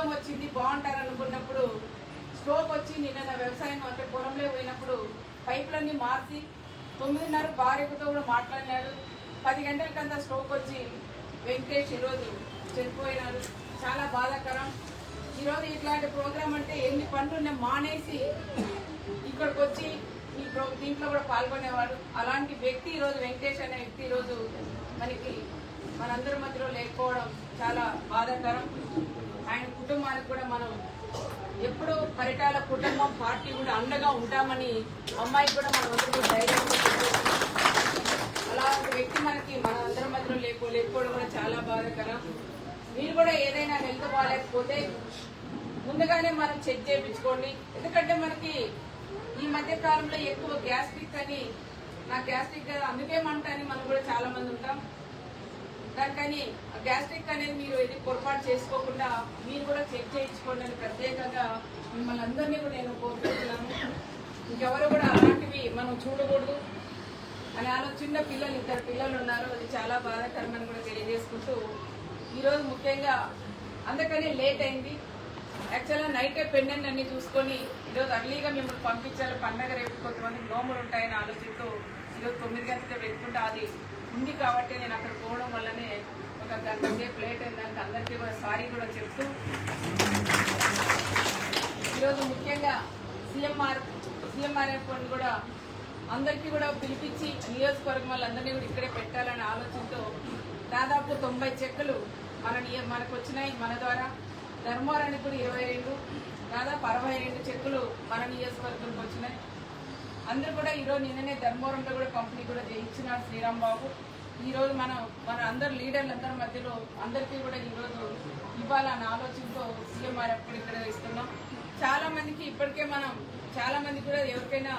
రోగం వచ్చింది బాగుంటారు అనుకున్నప్పుడు స్ట్రోక్ వచ్చి నిన్న నా వ్యవసాయం అంటే పొలంలో పోయినప్పుడు పైపులన్నీ మార్చి తొమ్మిదిన్నర భార్యతో కూడా మాట్లాడినాడు పది గంటలకంతా స్ట్రోక్ వచ్చి వెంకటేష్ ఈరోజు చనిపోయినాడు చాలా బాధాకరం. ఈరోజు ఇట్లాంటి ప్రోగ్రాం అంటే ఎన్ని పనులు మానేసి ఇక్కడికి వచ్చి ఈ ప్రో దీంట్లో కూడా పాల్గొనేవాడు అలాంటి వ్యక్తి ఈరోజు వెంకటేష్ అనే వ్యక్తి ఈరోజు మనకి మనందరి మధ్యలో లేకపోవడం చాలా బాధాకరం. ఆయన కుటుంబానికి కూడా మనం ఎప్పుడూ పరిటాల కుటుంబం పార్టీ కూడా అండగా ఉంటామని అమ్మాయికి కూడా మనం అందరూ ధైర్యం ఒక వ్యక్తి మనకి మన అందరి మధ్యలో లేకపో లేకపోవడం కూడా చాలా బాధాకరం. మీరు కూడా ఏదైనా హెల్త్ బాగాలేకపోతే ముందుగానే మనం చెక్ చేయించుకోండి. ఎందుకంటే మనకి ఈ మధ్య కాలంలో ఎక్కువ గ్యాస్ట్రిక్ అని నా గ్యాస్ట్రిక్ అందుకే మంట అని మనం కూడా చాలా మంది ఉంటాం. దానికని గ్యాస్ట్రిక్ అనేది మీరు ఇది పొరపాటు చేసుకోకుండా మీరు కూడా చెక్ చేయించుకోండి అని ప్రత్యేకంగా మిమ్మల్ని అందరినీ కూడా నేను కోరుకుంటున్నాను. ఇంకెవరు కూడా అలాంటివి మనం చూడకూడదు అని ఆలో చిన్న పిల్లలు ఇద్దరు పిల్లలు ఉన్నారు. అది చాలా బాధాకరమని కూడా తెలియజేసుకుంటూ ఈరోజు ముఖ్యంగా అందుకని లేట్ అయింది. యాక్చువల్గా నైటే పెండెంట్ అన్ని చూసుకొని ఈరోజు అర్లీగా మిమ్మల్ని పంపించాలి. పండగ రేపు కొంతమంది నోములు ఉంటాయని ఆలోచిస్తూ ఈరోజు తొమ్మిది గంటలకే పెట్టుకుంటే అది ఉంది కాబట్టి నేను అక్కడ పోవడం వల్లనే ఒక గంట సేపు లేట్ అయిందానికి అందరికీ కూడా సారీ కూడా చెప్తూ ఈరోజు ముఖ్యంగా సీఎంఆర్ సీఎంఆర్ఎఫ్ కూడా అందరికీ కూడా పిలిపించి నియోజకవర్గం వాళ్ళందరినీ కూడా ఇక్కడే పెట్టాలనే ఆలోచనతో దాదాపు తొంభై చెక్కులు మన మనకు వచ్చినాయి మన ద్వారా. ధర్మవరానికి కూడా ఇరవై రెండు దాదాపు అరవై రెండు చెక్కులు మన నియోజకవర్గంకి వచ్చినాయి. అందరూ కూడా ఈరోజు నిన్ననే ధర్మవరంలో కూడా పంపిణీ కూడా చేయించినారు శ్రీరామ్ బాబు ఈరోజు మనం మన అందరు లీడర్లందరి మధ్యలో అందరికీ కూడా ఈరోజు ఇవ్వాలన్న ఆలోచనతో సీఎంఆర్ఎఫ్ కూడా ఇక్కడ ఇస్తున్నాం. చాలా మందికి ఇప్పటికే మనం చాలా మంది కూడా ఎవరికైనా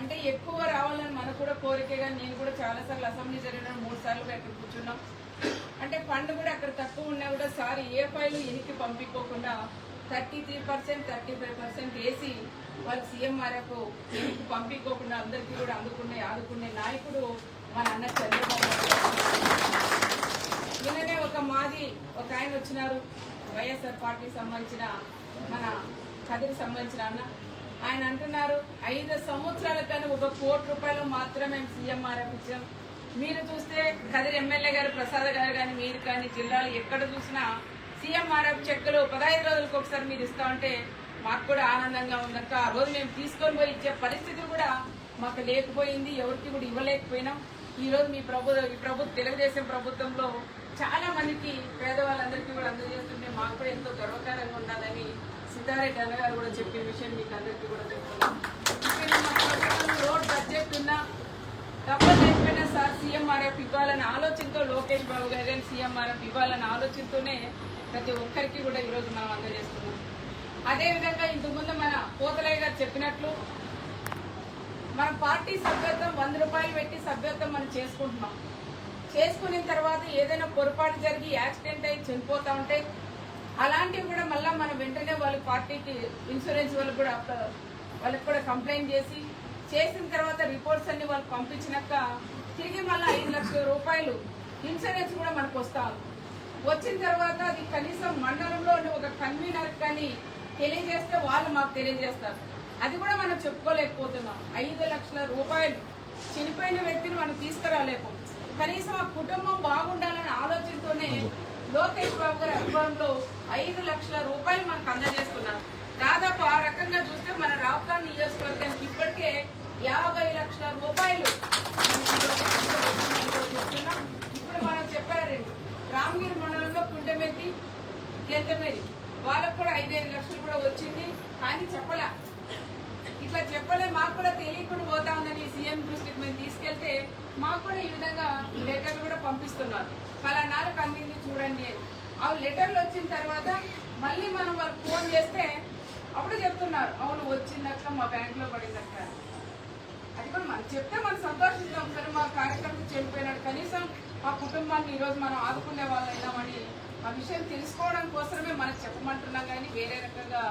అంటే ఎక్కువ రావాలని మనకు కూడా కోరికే కానీ నేను కూడా చాలా సార్లు అసెంబ్లీ జరిగిన మూడు సార్లు కూడా కూర్చున్నాం. అంటే ఫండ్ కూడా అక్కడ తక్కువ ఉన్నా కూడా సార్ ఏ ఫైల్ ఎనికి పంపించుకోకుండా thirty three percent thirty five percent వేసి వాళ్ళు సీఎంఆర్ఎఫ్ ఎందుకు పంపించుకోకుండా అందరికీ కూడా అందుకునే ఆదుకునే నాయకుడు మన అన్న చంద్రబాబు నిన్ననే ఒక మాది ఒక ఆయన వచ్చినారు. వైఎస్ఆర్ పార్టీకి సంబంధించిన మన కదిరికి సంబంధించిన అన్న. ఆయన అంటున్నారు ఐదు సంవత్సరాల కానీ ఒక కోటి రూపాయలు మాత్రమే సీఎంఆర్ఎఫ్ ఇచ్చాం. మీరు చూస్తే కదిరి ఎమ్మెల్యే గారు ప్రసాద్ గారు కానీ మీరు కానీ జిల్లాలో ఎక్కడ చూసినా సీఎంఆర్ఎఫ్ చెక్కులు పదహైదు రోజులకు ఒకసారి మీరు ఇస్తా ఉంటే మాకు కూడా ఆనందంగా ఉందక్క. ఆ రోజు మేము తీసుకొని పోయి ఇచ్చే పరిస్థితి కూడా మాకు లేకపోయింది ఎవరికి కూడా ఇవ్వలేకపోయినాం. ఈ రోజు మీ ప్రభు ఈ ప్రభు తెలుగుదేశం ప్రభుత్వంలో చాలా మందికి పేదవాళ్ళందరికీ కూడా అందజేస్తుంటే మాకు కూడా ఎంతో గర్వకారంగా ఉండాలని సిద్ధారెడ్డి అన్నగారు కూడా చెప్పిన విషయం మీకు అందరికీ కూడా చెప్తున్నాం రోడ్ బడ్జెట్ ఉన్నా డబ్బులు అయిపోయినా సార్ సీఎంఆర్ఎఫ్ ఇవ్వాలనే ఆలోచనతో లోకేష్ బాబు గారు కానీ సీఎంఆర్ఎఫ్ ఇవ్వాలనే ఆలోచనతోనే ప్రతి ఒక్కరికి కూడా ఈరోజు మనం అందజేస్తున్నాం. అదేవిధంగా ఇంతకుముందు మన పోతలయ్య గారు చెప్పినట్లు మన పార్టీ సభ్యత్వం వంద రూపాయలు పెట్టి సభ్యత్వం మనం చేసుకుంటున్నాం. చేసుకున్న తర్వాత ఏదైనా పొరపాటు జరిగి యాక్సిడెంట్ అయి చనిపోతా ఉంటే అలాంటివి కూడా మళ్ళీ మనం వెంటనే వాళ్ళ పార్టీకి ఇన్సూరెన్స్ వాళ్ళకి కూడా వాళ్ళకి కూడా కంప్లైంట్ చేసి చేసిన తర్వాత రిపోర్ట్స్ అన్ని వాళ్ళకి పంపించినాక తిరిగి మళ్ళీ ఐదు లక్షల రూపాయలు ఇన్సూరెన్స్ కూడా మనకు వస్తా ఉంది. వచ్చిన తర్వాత అది కనీసం మండలంలో ఒక కన్వీనర్ కానీ తెలియజేస్తే వాళ్ళు మాకు తెలియజేస్తారు. అది కూడా మనం చెప్పుకోలేకపోతున్నాం. ఐదు లక్షల రూపాయలు చనిపోయిన వ్యక్తిని మనం తీసుకురాలేము కనీసం ఆ కుటుంబం బాగుండాలనే ఆలోచనతోనే లోకేష్ బాబు గారి అనుభవంలో ఐదు లక్షల రూపాయలు మనకు అందజేస్తున్నారు. దాదాపు ఆ రకంగా చూస్తే మన రావుకాన్ నియోజకవర్గానికి ఇప్పటికే యాభై లక్షల రూపాయలు చెప్తున్నాం ఇప్పుడు మనం చెప్పారండి రామగిరి మండలంలో కుంటమెత్తి గెంతమేరి వాళ్ళకు కూడా ఐదైదు లక్షలు కూడా వచ్చింది. కానీ చెప్పలా. ఇట్లా చెప్పలే మాకు కూడా తెలియకుండా పోతా ఉందని సీఎం దృష్టికి మేము తీసుకెళ్తే మాకు కూడా ఈ విధంగా లెటర్లు కూడా పంపిస్తున్నారు. ఫలానాలకు అందింది చూడండి ఆ లెటర్లు వచ్చిన తర్వాత మళ్ళీ మనం వాళ్ళకి ఫోన్ చేస్తే అప్పుడు చెప్తున్నారు. అవును వచ్చిందక్క మా బ్యాంకులో పడిందక్క. అది కూడా మనం చెప్తే మనం సంతోషిస్తాం. సరే మా కార్యక్రమం చనిపోయినాడు. కనీసం మా కుటుంబాన్ని ఈరోజు మనం ఆదుకునే వాళ్ళు అయినామని ఆ విషయం తెలుసుకోవడం కోసమే మనం చెప్పమంటున్నాం కానీ వేరే రకంగా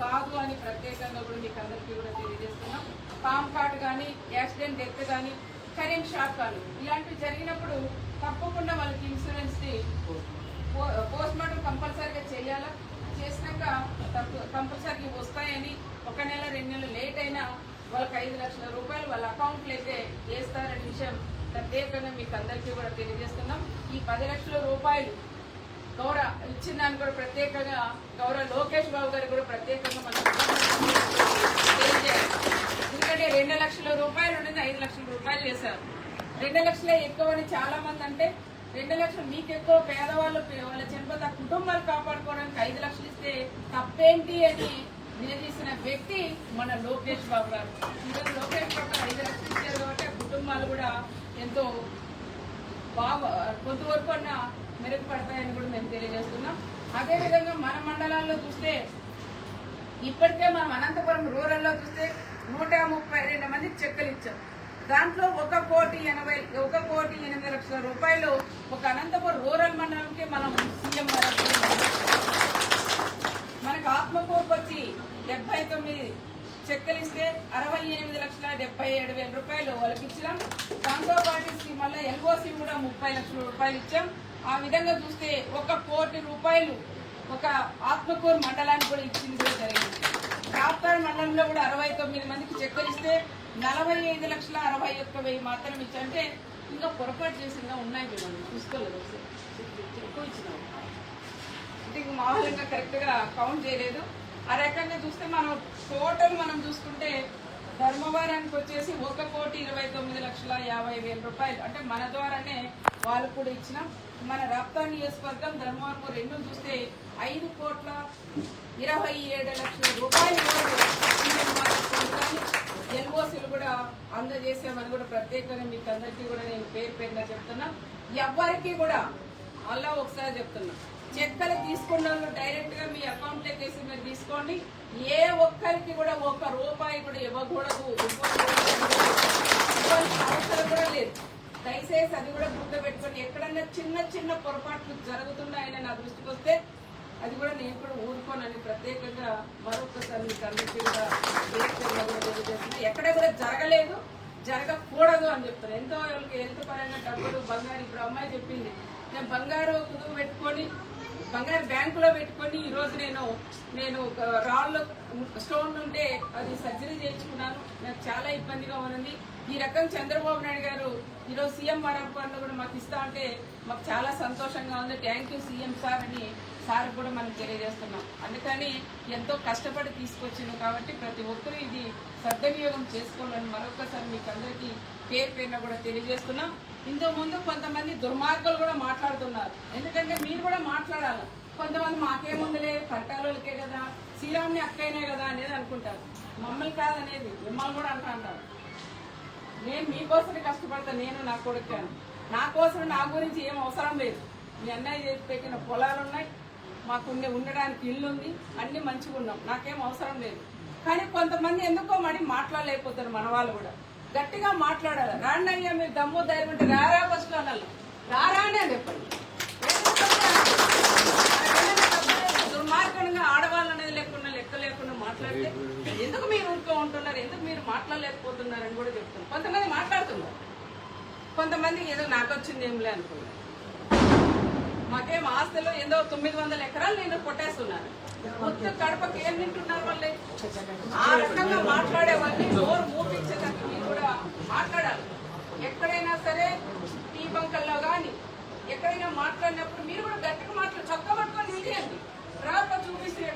కాదు అని ప్రత్యేకంగా కూడా మీకు అందరికీ కూడా తెలియజేస్తున్నాం. పామ్ కార్డ్ కానీ యాక్సిడెంట్ డెత్ కానీ కరెంట్ షాక్ కానీ ఇలాంటివి జరిగినప్పుడు తప్పకుండా వాళ్ళకి ఇన్సూరెన్స్ని పోస్ట్ మార్టం కంపల్సరీగా చేయాలా? చేసినాక కంపల్సరీ వస్తాయని ఒక నెల రెండు నెలలు లేట్ అయినా వాళ్ళకి ఐదు లక్షల రూపాయలు వాళ్ళ అకౌంట్లు అయితే వేస్తారనే విషయం ప్రత్యేకంగా మీకు అందరికీ కూడా తెలియజేస్తున్నాం. ఈ పది లక్షల రూపాయలు గౌరవ ఇచ్చిన దాన్ని కూడా ప్రత్యేకంగా గౌరవ లోకేష్ బాబు గారు కూడా ప్రత్యేకంగా మనం ఎందుకంటే రెండు లక్షల రూపాయలు ఉండేది ఐదు లక్షల రూపాయలు చేశారు. రెండు లక్షలే ఎక్కువ అని చాలా మంది అంటే రెండు లక్షలు మీకు ఎక్కువ పేదవాళ్ళు వాళ్ళ చనిపోతే ఆ కుటుంబాలు కాపాడుకోవడానికి ఐదు లక్షలు ఇస్తే తప్పేంటి అని నిలదీసిన వ్యక్తి మన లోకేష్ బాబు గారు. ఈరోజు లోకేష్ బాబు గారు ఐదు లక్షలు ఇచ్చారు కాబట్టి కుటుంబాలు కూడా ఎంతో బాగా కొంతవరకు అన్న మెరుగుపడతాయని కూడా మేము తెలియజేస్తున్నాం. అదేవిధంగా మన మండలాల్లో చూస్తే ఇప్పటికే మనం అనంతపురం రూరల్లో చూస్తే నూట ముప్పై రెండు మంది చెక్కలు ఇచ్చాం. దాంట్లో ఒక కోటి ఎనభై ఒక కోటి ఎనిమిది లక్షల రూపాయలు ఒక అనంతపురం రూరల్ మండలంకి మనం సీఎం మనకు ఆత్మకూరుకు వచ్చి డెబ్బై తొమ్మిది చెక్కలు ఇస్తే అరవై ఎనిమిది లక్షల డెబ్బై ఏడు వేల రూపాయలు వాళ్ళకి ఇచ్చినాం. దాంతో పాటు మళ్ళీ ఎల్ఓసి కూడా ముప్పై లక్షల రూపాయలు ఇచ్చాం. ఆ విధంగా చూస్తే ఒక కోటి రూపాయలు ఒక ఆత్మకూరు మండలానికి కూడా ఇచ్చింది కూడా జరిగింది. రాప్తాడు మండలంలో కూడా అరవై తొమ్మిది మందికి చెక్కులు ఇస్తే నలభై ఐదు లక్షల అరవై ఒక్క వెయ్యి మాత్రం ఇచ్చంటే ఇంకా పొరపాటు చేసిందా ఉన్నాయి చూడండి చూసుకోలేదు ఒకసారి. ఎక్కువ ఇచ్చినాం. అంటే ఇంక మామూలుగా కరెక్ట్గా కౌంట్ చేయలేదు. ఆ రకంగా చూస్తే మనం టోటల్ మనం చూసుకుంటే ధర్మవరానికి వచ్చేసి ఒక కోటి ఇరవై తొమ్మిది లక్షల యాభై వేల రూపాయలు అంటే మన ద్వారానే వాళ్ళకు కూడా ఇచ్చినాం మన రాప్తా నియోజకవర్గం ధర్మవరపు రెండు చూస్తే ఐదు కోట్ల ఇరవై ఏడు లక్షల రూపాయలు ఎల్ఓసీలు కూడా అందజేసామని కూడా ప్రత్యేకంగా మీకు అందరికీ కూడా నేను పేరు పేరుగా చెప్తున్నా. ఎవ్వరికి కూడా అలా ఒకసారి చెప్తున్నా. చెక్కలు తీసుకున్న వాళ్ళు డైరెక్ట్గా మీ అకౌంట్లోకి మీరు తీసుకోండి. ఏ ఒక్కరికి కూడా ఒక్క రూపాయి కూడా ఇవ్వకూడదు. అవసరం కూడా లేదు. దయచేసి అది కూడా గుర్తు పెట్టుకొని ఎక్కడన్నా చిన్న చిన్న పొరపాట్లు జరుగుతున్నాయని నా దృష్టికి వస్తే అది కూడా నేను కూడా ఊరుకోనని ప్రత్యేకంగా మరొకసారి మీకు అందరికీ ఎక్కడ కూడా జరగలేదు జరగకూడదు అని చెప్తారు ఎంతో వాళ్ళకి హెల్త్ పరంగా డబ్బులు బంగారు. ఇప్పుడు అమ్మాయి చెప్పింది నేను బంగారు కుదువు పెట్టుకొని బంగారు బ్యాంకులో పెట్టుకొని ఈరోజు నేను నేను ఒక రాళ్ళు స్టోన్ ఉంటే అది సర్జరీ చేయించుకున్నాను. నాకు చాలా ఇబ్బందిగా ఉన్నది. ఈ రకం చంద్రబాబు నాయుడు గారు ఈరోజు సీఎం వరంపండు కూడా మాకు ఇస్తా ఉంటే మాకు చాలా సంతోషంగా ఉంది. థ్యాంక్ యూ సీఎం సార్ అని సార్ కూడా మనం తెలియజేస్తున్నాం. అందుకని ఎంతో కష్టపడి తీసుకొచ్చింది కాబట్టి ప్రతి ఒక్కరూ ఇది సద్వినియోగం చేసుకోవాలని మరొకసారి మీకు అందరికీ పేరు పేరున కూడా తెలియజేస్తున్నాం. ఇంతకుముందు కొంతమంది దుర్మార్గులు కూడా మాట్లాడుతున్నారు. ఎందుకంటే మీరు కూడా మాట్లాడాలి. కొంతమంది మాకేముందులే పట్టాలకే కదా శ్రీరాముని అక్కైనే కదా అనేది అనుకుంటారు. మమ్మల్ని కాదనేది. మిమ్మల్ని కూడా అంటా అంటారు నేను మీకోసమే కష్టపడతా నేను నా కొడుకు నా కోసం నా గురించి ఏం అవసరం లేదు. మీ అన్నయ్య పెట్టిన పొలాలు ఉన్నాయి మాకు ఉండడానికి ఇల్లు ఉంది అన్ని మంచిగా ఉన్నాం. నాకేం అవసరం లేదు. కానీ కొంతమంది ఎందుకో మరి మాట్లాడలేకపోతారు మన వాళ్ళు కూడా. గట్టిగా మాట్లాడాలి? రాండి అయ్యా మీరు దమ్ము ధైర్యం రారా బస్సులో అనాలి. రారా అనే చెప్పండి దుర్మార్గంగా ఆడవాళ్ళు అనేది లేకుండా లెక్క లేకుండా మాట్లాడితే ఎందుకు మీరు ఊరుకో ఉంటున్నారు ఎందుకు మీరు మాట్లాడలేకపోతున్నారు అని కూడా చెప్తున్నారు కొంతమంది మాట్లాడుతున్నారు కొంతమంది ఏదో నాకు వచ్చింది ఏంలే అనుకున్నారు. మాకేం ఆస్తులు ఏదో తొమ్మిది వందల ఎకరాలు నేను కొట్టేస్తున్నాను మొత్తం కడపకి ఏం తింటున్నారు వాళ్ళే ఆ రకంగా మాట్లాడే వాళ్ళని నోరు మూపించేదానికి మీరు కూడా మాట్లాడాలి. ఎక్కడైనా సరే టీ బంకల్లో కానీ ఎక్కడైనా మాట్లాడినప్పుడు మీరు కూడా గట్టిగా మాట్లాడు చక్క పట్టుకొని విడియండి చూపిస్తే